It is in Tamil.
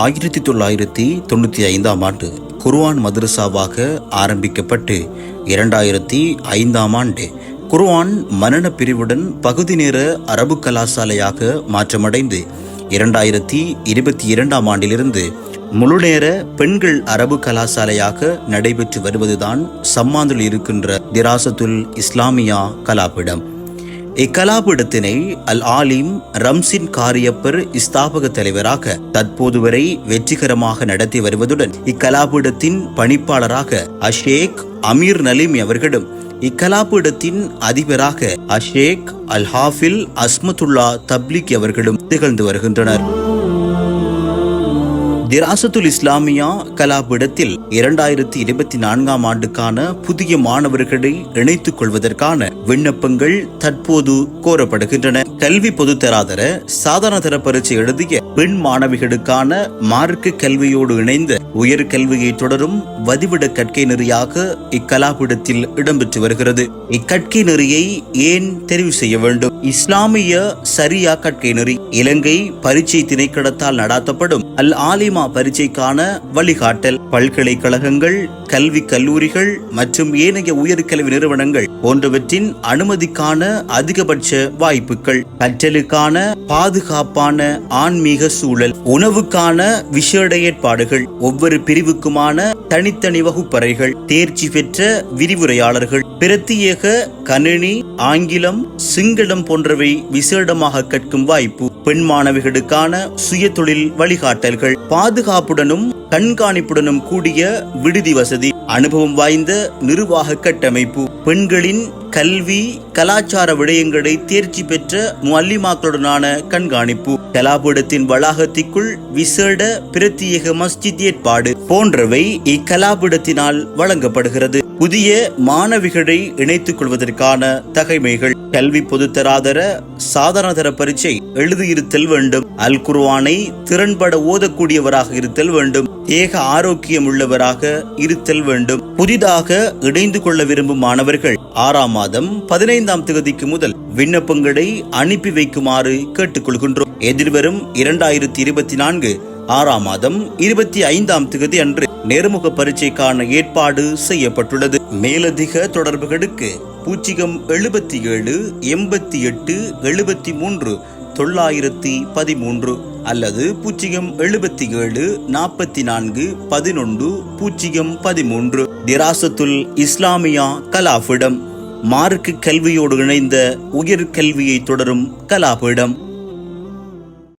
ஆயிரத்தி தொள்ளாயிரத்தி தொண்ணூற்றி ஐந்தாம் ஆண்டு குர்வான் மதரசாவாக ஆரம்பிக்கப்பட்டு இரண்டாயிரத்தி ஐந்தாம் ஆண்டு குர்வான் மனன பிரிவுடன் பகுதி நேர அரபு கலாசாலையாக மாற்றமடைந்து இரண்டாயிரத்தி இருபத்தி இரண்டாம் ஆண்டிலிருந்து முழுநேர பெண்கள் அரபு கலாசாலையாக நடைபெற்று வருவதுதான் சம்மாந்தில் இருக்கின்ற திராசத்துல் இஸ்லாமியா கலாபிடம் இக்கலாபீடத்தினை அல் ஆலிம் ரம்சின் காரியப்பர் ஸ்தாபக தலைவராக தற்போது வரை வெற்றிகரமாக நடத்தி வருவதுடன் இக்கலாபீடத்தின் பணிப்பாளராக அஷேக் அமீர் நலீம் அவர்களும் இக்கலாபீடத்தின் அதிபராக அஷேக் அல் ஹாஃபில் அஸ்மத்துல்லா தப்லிக் அவர்களும் திகழ்ந்து வருகின்றனர். திராசத்துல் இஸ்லாமியா கலாபிடத்தில் இரண்டாயிரத்தி இருபத்தி நான்காம் ஆண்டுக்கான புதிய மாணவர்களை இணைத்துக் கொள்வதற்கான விண்ணப்பங்கள் தற்போது கோரப்படுகின்றன. கல்வி பொதுத்தராதர சாதாரண தர பரீட்சை எழுதிய பெண் மாணவிகளுக்கான மார்க்க கல்வியோடு இணைந்த உயர் கல்வியை தொடரும் வதிவிட கற்கை நெறியாக இக்கலாபீடத்தில் இடம்பெற்று வருகிறது. இக்கற்கை நெறியை ஏன் தெரிவு செய்ய வேண்டும்? இஸ்லாமிய சரியா கற்கை நெறி இலங்கை பரீட்சை திணைக்களத்தால் நடாத்தப்படும் அல் ஆலிமா பரீட்சைக்கான வழிகாட்டல். பல்கலைக்கழகங்கள் கல்வி கல்லூரிகள் மற்றும் ஏனைய உயர்கல்வி நிறுவனங்கள் போன்றவற்றின் அனுமதிக்கான அதிகபட்ச வாய்ப்புகள் கற்றலுக்கான பாதுகாப்பான ஆன்மீக சூழல் உணவுக்கான விசேட ஏற்பாடுகள் ஒவ்வொரு பிரிவுக்குமான தனித்தனி வகுப்பறைகள் தேர்ச்சி பெற்ற விரிவுரையாளர்கள் பிரத்யேக கணினி ஆங்கிலம் சிங்களம் போன்றவை விசேடமாக கற்கும் வாய்ப்பு. பெண் மாணவிகளுக்கான சுய தொழில் வழிகாட்டல்கள். பாதுகாப்புடனும் கண்காணிப்புடனும் கூடிய விடுதி வசதி. அனுபவம் வாய்ந்த நிர்வாக கட்டமைப்பு. பெண்களின் கல்வி கலாச்சார விடயங்களை தேர்ச்சி பெற்ற முல்லிமாக்களுடனான கண்காணிப்பு. கலாபீடத்தின் வளாகத்திற்குள் விசேட பிரத்யேக மஸ்ஜித் ஏற்பாடு போன்றவை இக்கலாபீடத்தினால் வழங்கப்படுகிறது. புதிய மாணவிகளை இணைத்துக் கொள்வதற்கான தகைமைகள். கல்வி பொதுத்தராதர சாதாரணதர பரீட்சை எழுதியிருத்தல் வேண்டும். அல் குர்வானை திறன்பட ஓதக்கூடியவராக இருத்தல் வேண்டும். ஏக ஆரோக்கியம் உள்ளவராக இருத்தல் வேண்டும். புதிதாக இணைந்து கொள்ள விரும்பும் மாணவர்கள் ஆறாம் மாதம் பதினைந்தாம் தேதிக்கு முதல் விண்ணப்பங்களை அனுப்பி வைக்குமாறு கேட்டுக்கொள்கின்றோம். எதிர்வரும் இரண்டாயிரத்தி இருபத்தி நான்கு ஆறாம் மாதம் இருபத்தி ஐந்தாம் தேதி அன்று நேர்முக பரீட்சைக்கான ஏற்பாடு செய்யப்பட்டுள்ளது. மேலதிக தொடர்புகளுக்கு பூச்சிகம் எழுபத்தி ஏழு எண்பத்தி எட்டு எழுபத்தி மூன்று தொள்ளாயிரத்தி பதிமூன்று. அல்லது பூஜ்ஜியம் எழுபத்தி ஏழு நாற்பத்தி நான்கு பதினொன்று பூஜ்ஜியம் பதிமூன்று. திராசத்துல் இஸ்லாமியா கலாஃபிடம் மார்க்கு கல்வியோடு இணைந்த உயர் கல்வியை தொடரும் கலாபீடம்